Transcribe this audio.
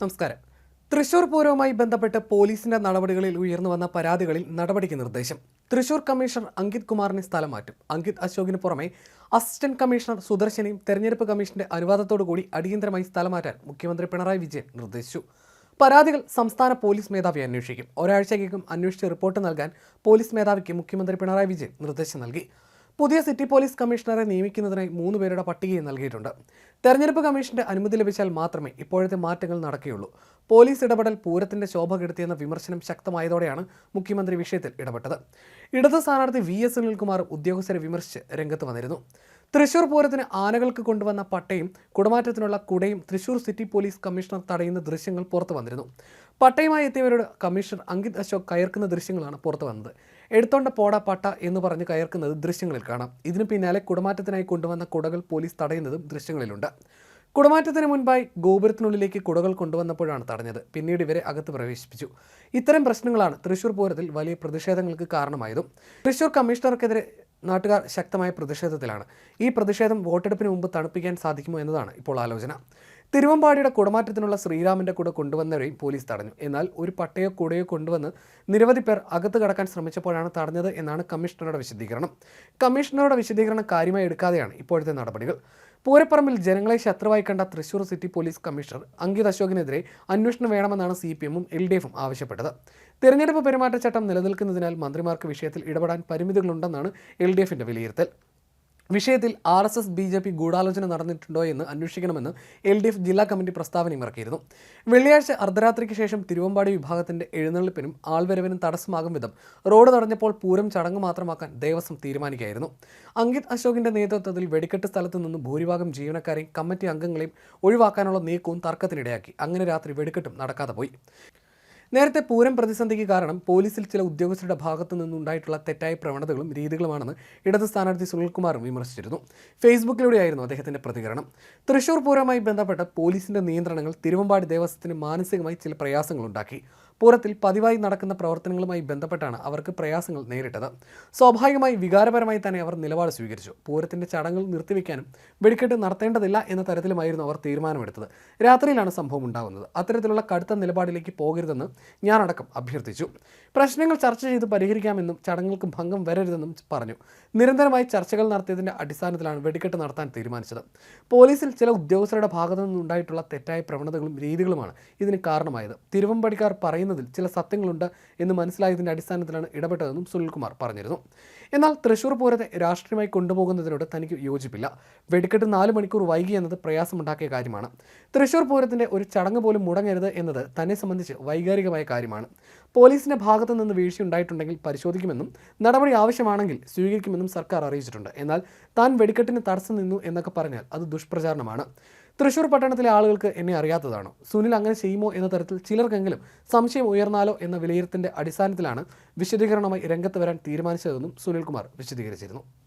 നമസ്കാരം. തൃശൂർ പൂരവുമായി ബന്ധപ്പെട്ട് പോലീസിന്റെ നടപടികളിൽ ഉയർന്നു വന്ന പരാതികളിൽ നടപടിക്ക് നിർദ്ദേശം. തൃശൂർ കമ്മീഷണർ അങ്കിത് കുമാറിനെ സ്ഥലം മാറ്റും. അങ്കിത് അശോകിന് പുറമെ അസിസ്റ്റന്റ് കമ്മീഷണർ സുദർശനെയും തെരഞ്ഞെടുപ്പ് കമ്മീഷന്റെ അനുവാദത്തോടുകൂടി അടിയന്തരമായി സ്ഥലം മാറ്റാൻ മുഖ്യമന്ത്രി പിണറായി വിജയൻ നിർദ്ദേശിച്ചു. പരാതികൾ സംസ്ഥാന പോലീസ് മേധാവി അന്വേഷിക്കും. ഒരാഴ്ചയ്ക്കകം അന്വേഷിച്ച് റിപ്പോർട്ട് നൽകാൻ പോലീസ് മേധാവിക്ക് മുഖ്യമന്ത്രി പിണറായി വിജയൻ നിർദ്ദേശം നൽകി. പുതിയ സിറ്റി പോലീസ് കമ്മീഷണറെ നിയമിക്കുന്നതിനായി മൂന്ന് പേരുടെ പട്ടികയും നൽകിയിട്ടുണ്ട്. തെരഞ്ഞെടുപ്പ് കമ്മീഷന്റെ അനുമതി ലഭിച്ചാൽ മാത്രമേ ഇപ്പോഴത്തെ മാറ്റങ്ങൾ നടക്കുകയുള്ളൂ. പോലീസ് ഇടപെടൽ പൂരത്തിന്റെ ശോഭ കെടുത്തിയെന്ന വിമർശനം ശക്തമായതോടെയാണ് മുഖ്യമന്ത്രി വിഷയത്തിൽ ഇടപെട്ടത്. ഇടത് സ്ഥാനാർത്ഥി വി എസ് സുനിൽകുമാർ ഉദ്യോഗസ്ഥരെ വിമർശിച്ച് രംഗത്ത് വന്നിരുന്നു. തൃശൂർ പൂരത്തിന് ആനകൾക്ക് കൊണ്ടുവന്ന പട്ടയും കുടമാറ്റത്തിനുള്ള കുടയും തൃശൂർ സിറ്റി പോലീസ് കമ്മീഷണർ തടയുന്ന ദൃശ്യങ്ങൾ പുറത്തു വന്നിരുന്നു. പട്ടയുമായി എത്തിയവരോട് കമ്മീഷണർ അങ്കിത് അശോക് കയർക്കുന്ന ദൃശ്യങ്ങളാണ് പുറത്തു വന്നത്. എടുത്തോണ്ട പോടാ പട്ട എന്ന് പറഞ്ഞ് കയർക്കുന്നത് ദൃശ്യങ്ങളിൽ കാണാം. ഇതിന് പിന്നാലെ കുടമാറ്റത്തിനായി കൊണ്ടുവന്ന കുടകൾ പോലീസ് തടയുന്നതും ദൃശ്യങ്ങളിലുണ്ട്. കുടമാറ്റത്തിന് മുൻപായി ഗോപുരത്തിനുള്ളിലേക്ക് കുടകൾ കൊണ്ടുവന്നപ്പോഴാണ് തടഞ്ഞത്. പിന്നീട് ഇവരെ അകത്ത് പ്രവേശിപ്പിച്ചു. ഇത്തരം പ്രശ്നങ്ങളാണ് തൃശൂർ പൂരത്തിൽ വലിയ പ്രതിഷേധങ്ങൾക്ക് കാരണമായതും. തൃശൂർ കമ്മീഷണർക്കെതിരെ നാട്ടുകാർ ശക്തമായ പ്രതിഷേധത്തിലാണ്. ഈ പ്രതിഷേധം വോട്ടെടുപ്പിന് മുമ്പ് തണുപ്പിക്കാൻ സാധിക്കുമോ എന്നതാണ് ഇപ്പോൾ ആലോചന. തിരുവമ്പാടിയുടെ കുടമാറ്റത്തിനുള്ള ശ്രീരാമന്റെ കൂടെ കൊണ്ടുവന്നവരെയും പോലീസ് തടഞ്ഞു. എന്നാൽ ഒരു പട്ടയോ കൂടയോ കൊണ്ടുവന്ന് നിരവധി പേർ അകത്ത് കടക്കാൻ ശ്രമിച്ചപ്പോഴാണ് തടഞ്ഞത് എന്നാണ് കമ്മീഷണറുടെ വിശദീകരണം. കമ്മീഷണറുടെ വിശദീകരണം കാര്യമായി എടുക്കാതെയാണ് ഇപ്പോഴത്തെ നടപടികൾ. പൂരപ്പറമ്പിൽ ജനങ്ങളെ ശത്രുവായി കണ്ട Thrissur city police commissioner Ankit അശോകിനെതിരെ അന്വേഷണം വേണമെന്നാണ് സി പി എമ്മും എൽ ഡി എഫും ആവശ്യപ്പെട്ടത്. തെരഞ്ഞെടുപ്പ് പെരുമാറ്റച്ചട്ടം നിലനിൽക്കുന്നതിനാൽ മന്ത്രിമാർക്ക് വിഷയത്തിൽ ഇടപെടാൻ പരിമിതികളുണ്ടെന്നാണ് എൽ ഡി എഫിന്റെ വിലയിരുത്തൽ. വിഷയത്തിൽ R S S B J P ഗൂഢാലോചന നടന്നിട്ടുണ്ടോ എന്ന് അന്വേഷിക്കണമെന്ന് എൽ ഡി എഫ് ജില്ലാ കമ്മിറ്റി പ്രസ്താവനയും ഇറക്കിയിരുന്നു. വെള്ളിയാഴ്ച അർദ്ധരാത്രിക്ക് ശേഷം തിരുവമ്പാടി വിഭാഗത്തിന്റെ എഴുന്നള്ളിപ്പിനും ആൾവരവിനും തടസ്സമാകും വിധം റോഡ് തടഞ്ഞപ്പോൾ പൂരം ചടങ്ങ് മാത്രമാക്കാൻ ദേവസ്വം തീരുമാനിക്കുകയായിരുന്നു. അങ്കിത് അശോകിന്റെ നേതൃത്വത്തിൽ വെടിക്കെട്ട് സ്ഥലത്ത് നിന്ന് ഭൂരിഭാഗം ജീവനക്കാരെയും കമ്മിറ്റി അംഗങ്ങളെയും ഒഴിവാക്കാനുള്ള നീക്കവും തർക്കത്തിനിടയാക്കി. അങ്ങനെ രാത്രി വെടിക്കെട്ടും നടക്കാതെ പോയി. നേരത്തെ പൂരം പ്രതിസന്ധിക്ക് കാരണം പോലീസിൽ ചില ഉദ്യോഗസ്ഥരുടെ ഭാഗത്തു നിന്നുണ്ടായിട്ടുള്ള തെറ്റായ പ്രവണതകളും രീതികളുമാണെന്ന് ഇടത് സ്ഥാനാർത്ഥി സുനിൽകുമാറും വിമർശിച്ചിരുന്നു. ഫേസ്ബുക്കിലൂടെയായിരുന്നു അദ്ദേഹത്തിന്റെ പ്രതികരണം. തൃശൂർ പൂരവുമായി ബന്ധപ്പെട്ട പോലീസിന്റെ നിയന്ത്രണങ്ങൾ തിരുവമ്പാടി ദേവസ്വത്തിന് മാനസികമായി ചില പ്രയാസങ്ങളുണ്ടാക്കി. പൂരത്തിൽ പതിവായി നടക്കുന്ന പ്രവർത്തനങ്ങളുമായി ബന്ധപ്പെട്ടാണ് അവർക്ക് പ്രയാസങ്ങൾ നേരിട്ടത്. സ്വാഭാവികമായി വികാരപരമായി തന്നെ അവർ നിലപാട് സ്വീകരിച്ചു. പൂരത്തിന്റെ ചടങ്ങുകൾ നിർത്തിവെക്കാനും വെടിക്കെട്ട് നടത്തേണ്ടതില്ല എന്ന തരത്തിലുമായിരുന്നു അവർ തീരുമാനമെടുത്തത്. രാത്രിയിലാണ് സംഭവം ഉണ്ടാകുന്നത്. അത്തരത്തിലുള്ള കടുത്ത നിലപാടിലേക്ക് പോകരുതെന്ന് ഞാനടക്കം അഭ്യർത്ഥിച്ചു. പ്രശ്നങ്ങൾ ചർച്ച ചെയ്ത് പരിഹരിക്കാമെന്നും ചടങ്ങുകൾക്ക് ഭംഗം വരരുതെന്നും പറഞ്ഞു. നിരന്തരമായി ചർച്ചകൾ നടത്തിയതിന്റെ അടിസ്ഥാനത്തിലാണ് വെടിക്കെട്ട് നടത്താൻ തീരുമാനിച്ചത്. പോലീസിൽ ചില ഉദ്യോഗസ്ഥരുടെ ഭാഗത്തു നിന്നുണ്ടായിട്ടുള്ള തെറ്റായ പ്രവണതകളും രീതികളുമാണ് ഇതിന് കാരണമായത്. തിരുവമ്പടിക്കാർ പറയുന്നതിൽ ചില സത്യങ്ങളുണ്ട് എന്ന് മനസ്സിലായതിന്റെ അടിസ്ഥാനത്തിലാണ് ഇടപെട്ടതെന്നും സുനിൽകുമാർ പറഞ്ഞിരുന്നു. എന്നാൽ തൃശൂർ പൂരത്തെ രാഷ്ട്രീയമായി കൊണ്ടുപോകുന്നതിനോട് തനിക്ക് യോജിപ്പില്ല. വെടിക്കെട്ട് നാല് മണിക്കൂർ വൈകി എന്നത് പ്രയാസമുണ്ടാക്കിയ കാര്യമാണ്. തൃശൂർ പൂരത്തിന്റെ ഒരു ചടങ്ങ് പോലും മുടങ്ങരുത് എന്നത് തന്നെ സംബന്ധിച്ച് വൈകാരികമായ കാര്യമാണ്. പോലീസിന്റെ ഭാഗത്തു നിന്ന് വീഴ്ചയുണ്ടായിട്ടുണ്ടെങ്കിൽ പരിശോധിക്കുമെന്നും നടപടി ആവശ്യമാണെങ്കിൽ സ്വീകരിക്കുമെന്നും സർക്കാർ അറിയിച്ചിട്ടുണ്ട്. എന്നാൽ താൻ വെടിക്കെട്ടിന് തടസ്സം നിന്നു എന്നൊക്കെ പറഞ്ഞാൽ അത് ദുഷ്പ്രചാരണമാണ്. തൃശൂർ പട്ടണത്തിലെ ആളുകൾക്ക് എന്നെ അറിയാത്തതാണോ? സുനിൽ അങ്ങനെ ചെയ്യുമോ എന്ന തരത്തിൽ ചിലർക്കെങ്കിലും സംശയം ഉയർന്നാലോ എന്ന വിലയിരുത്തിന്റെ അടിസ്ഥാനത്തിലാണ് വിശദീകരണമായി രംഗത്ത് വരാൻ തീരുമാനിച്ചതെന്നും സുനിൽകുമാർ വിശദീകരിച്ചിരുന്നു.